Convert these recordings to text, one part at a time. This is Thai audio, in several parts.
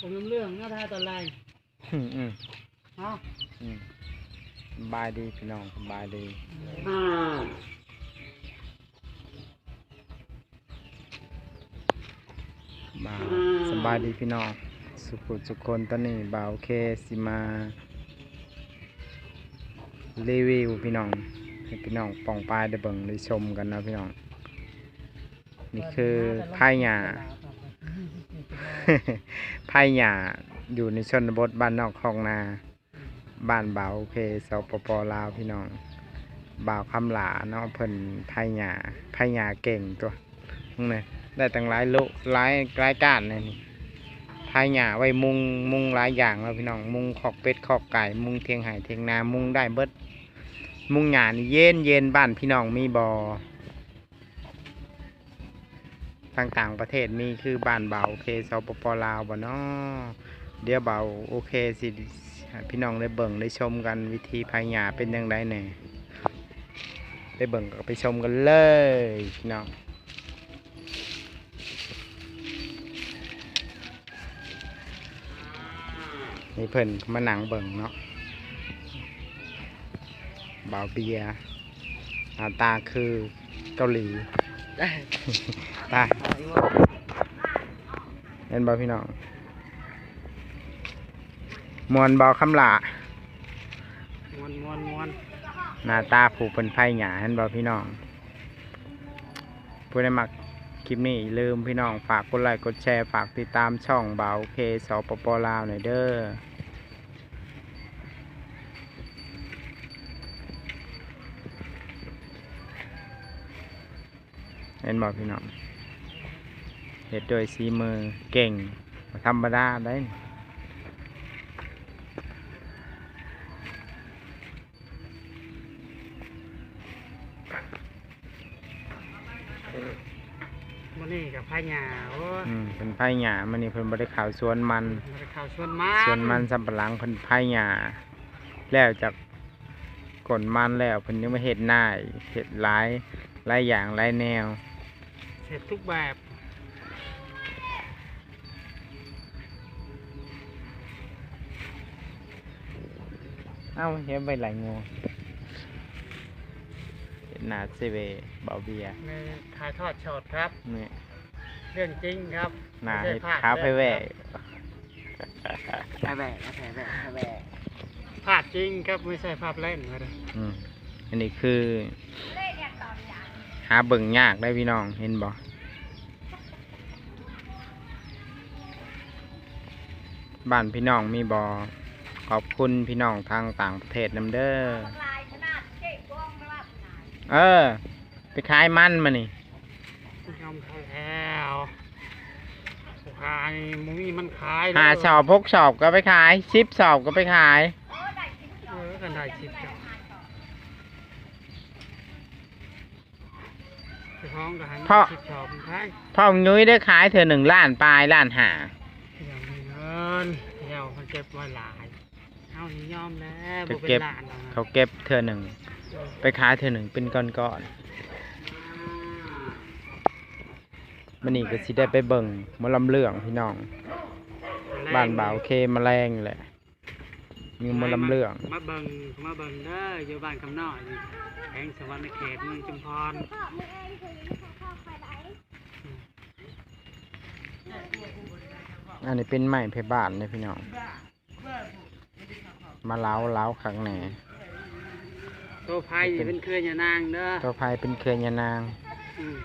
ผมเรื่องหน้าท่าตอนไรอืมอืมเนาะอืมสบายดีพี่น้องสบายดีบ่าวสบายดีพี่น้อง สุขุสุขคนตอนนี้บ่าวโอเคสิมารีวิวพี่น้องให้พี่น้องปองปลายได้เบิ่งได้ชมกันนะพี่น้อง นี่คือไผ่หญ้า ไผ่หญ้าอยู่ในชนบทบ้านนอกคลองนา บ้านบ่าวโอเคสปปลาวพี่น้องบ่าวคำหลาเนาะเพิ่นไผ่หญ้าไผ่หญ้าเก่งตัวนี่ได้ตั้งหลายโลหลายรายการเลยนี่ไผ่หญ้าไว้มุงมุงหลายอย่างแล้วพี่น้อง มุงขอกเป็ดขอกไก่ มุงเทียงไห่เทียงนา มุงได้เบิด มุงหญ้านี่เย็นเย็นบ้านพี่น้องมีบอ่ ต่างๆประเทศมีคือบ้านเบาโอเคสปปลาวบ่เนาะเดี๋ยวเบาโอเคสิพี่น้องได้เบิ่งได้ชมกันวิธีพายหยาเป็นยังไงแหน่ยได้เบิ่งก็ไปชมกันเลยพี่น้องนี่เพิ่นมาหนังเบิ่งเนาะบาเบียร์หน้าตาคือเกาหลี ตาเห็นบ่พี่น้องมวนบอคำหลามวนมวนมวนหน้าตาผูกเป็นไผ่หยาเห็นบอพี่น้องผู้ใดมักคลิปนี้อย่าลืมพี่น้องฝากกดไลค์กดแชร์ฝากติดตามช่องเบาเคสปปลาวหน่อยเด้อ เห็นบอพี่น้องเห็ดโดวยสีมือเก่งบ่ธรรมดาได้มันนี่กับพายาโอ้ยอืมเป็นไผ่หยามันนี่เพิ่นบ่ได้ข่าวสวนมัน มันจะข่าวชวนมาส่วนมันสำปะหลังเพิ่นไผ่หญ้าแล้วจากกลมันแล้วเพิ่นยังมาเฮ็ดหน้าอีกเฮ็ดหลาย หลายอย่างหลายแนว เสร็จทุกแบบเอ้าเฮ็ดไปหลายงูเฮ็ดหน้าเซเวบ่เบียร์ในถ่ายทอดช็อตครับนี่เรื่องจริงครับหน้าไม่เฮ็ดใช่ภพขาไปแหวะแผ่แหวะแผ่แหวะแผ่แหวะภาพจริงครับไม่ใช่ภาพเล่นเลยอืมอันนี้คือ หาเบิ่งยากได้พี่น้องเห็นบ่บ้านพี่น้องมีบ่ขอบคุณพี่น้องทางต่างประเทศนำเด้อเออ ไปขายมันมานี่ยอมขายแล้วขายมุ้งมันขายหาสอบพกสอบก็ไปขายชิปสอบก็ไปขายเออกันได้ชิดจ้ะไป ห้องกันเพราะชิดชอบมันขายพ่อของยุ้ยได้ขายเธอหนึ่งล้านปลายล้านหายังมีเงินเดี๋ยวมันเก็บไว้หลายเอานี่ยอมแล้วไปบ่เป็นเก็บหลานแล้วนะเขาเก็บเธอหนึ่งไปขายเธอหนึ่งเป็นก้อนก้อนๆมันนี่ก็สิได้ไปเบิ่งหมอลำเรื่องพี่น้องบ้านบ่าวโอเคมาแรงแหละ มีหมอลำเรื่อง มาเบิ่งมาเบิ่งเด้ออยู่บ้านคำน้อยนี่แห่งสวรรค์เขตเมืองจุมพรอันนี้เป็นไม้เพบ้านเนี่ยพี่น้อง มาเล้าเล้าขังแหน่ตัวไผ่นี่เป็นเครือญานางเด้อตัวพายเป็นเครือยานาง อืม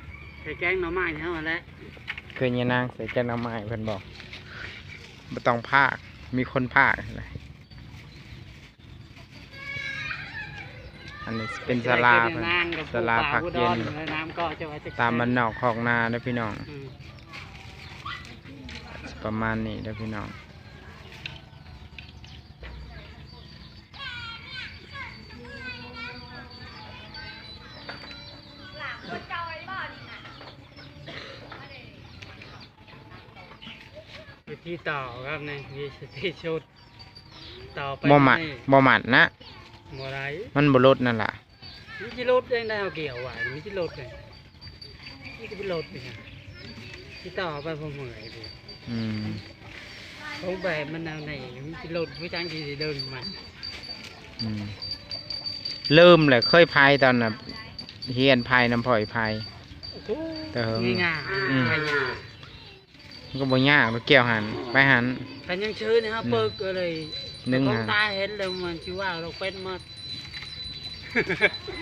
ใส่แกงหน่อไม้เท่านั้นแหละเคยยานางใส่แกงหน้ำไม้เพิ่นบอกบ่ต้องภาค มีคนภาคอะไร อันนี้เป็นศาลาเครืเพิ่นญานางกับศาลาพักเย็นผู้ป่าผู้ดอแล้วน้ำก็จะไว้จะตามมันนอกของนาเด้อพี่น้อง อืมประมาณนี้เด้อพี่น้องวิธีต่อครับในวิธีชุดต่อไปบ่หมัดนี่บ่หมัดนะ บ่ไรมันบ่ลดนั่นล่ะมีจิรถเองได้เอาเกี่ยวไหวมีจิรถเลยนี่ก็เป็นรถนี่ฮะที่ต่อไปผมเหนื่อยดิอืมของแบบมันแนวไหนมันสิหลุดผู้จังที่สิเดินมาอืมเริ่มเลยเคยพายตอนน่ะเฮียนพายน้ำพ่อยพาย โอ้โหแต่เฮิงง่ายอืมๆไปยากมันก็บ่ยากเราเกี่ยวหันไปหัน แต่ยังชื้นนะครับเปิกก็เล ยนึ่งของหันตาเห็นเลยมันชื่อว่าเราเป็นหมา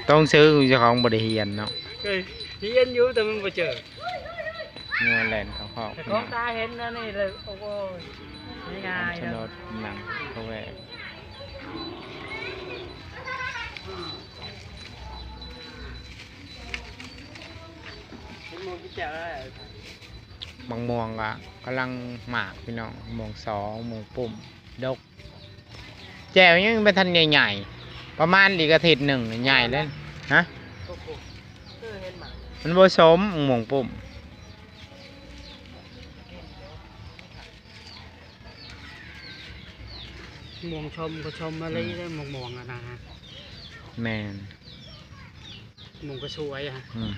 ต้องซื้อเจ้าของบริเฮียนเนาะเคยเรียนอยู่แต่มันบ่เจอเงินแลนเขาเขาแต่ของตาเห็นนะนี่เลยโอ้โหง่ายชๆนเนาะดหนังเขาแหวกมันก็จะได้บางม่วงก็กำลังหมากพี่น้องม่วงสองม่วงปุ่มดก แจวยังเป็นทันใหญ่ๆ ประมาณอีกอาทิตย์หนึ่งใหญ่เลยฮะโอ้โหเออเห็นหมามันผสมม่วงปุ่มมองชมก็ชมมาเลยได้มองมองๆอะนะฮะแมนมองก็สวยอะอืม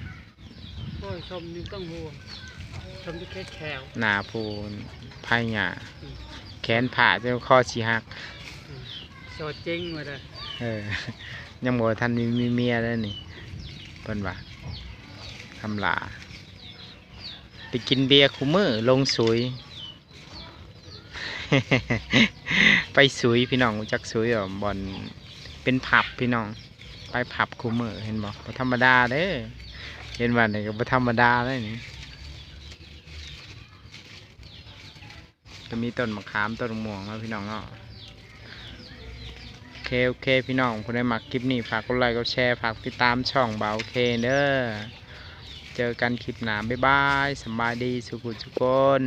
โอ้ยชมนี่ต้องห่วงชมที่แค่แขวหนาพูนไผ่หยาอืมแขนผ่าเจ้าข้อชีหัก สดจริงมาเลยเออ ยังบ่ทันมีมีเมียแล้วนี่เพิ่นว่าคำลาไปกินเบียร์คูมือลงสุยไปสุยพี่น้องจักสุยเหรอบอลเป็นผับพี่น้อง ไปผับคูมือเห็นบ่บ่ธรรมดาเด้อเห็นว่านี่ก็ธรรมดาเลยนี่จะมีต้นมะขามต้นมะม่วงแล้วพี่น้องเนาะ เคโอเคพี่น้องผู้ใดมักคลิปนี้ฝากกดไลค์กดแชร์ฝากติดตามช่องเบาโอเคเด้อเจอกันคลิปหน้าบ๊ายบายสบายดีสุขุสุกคน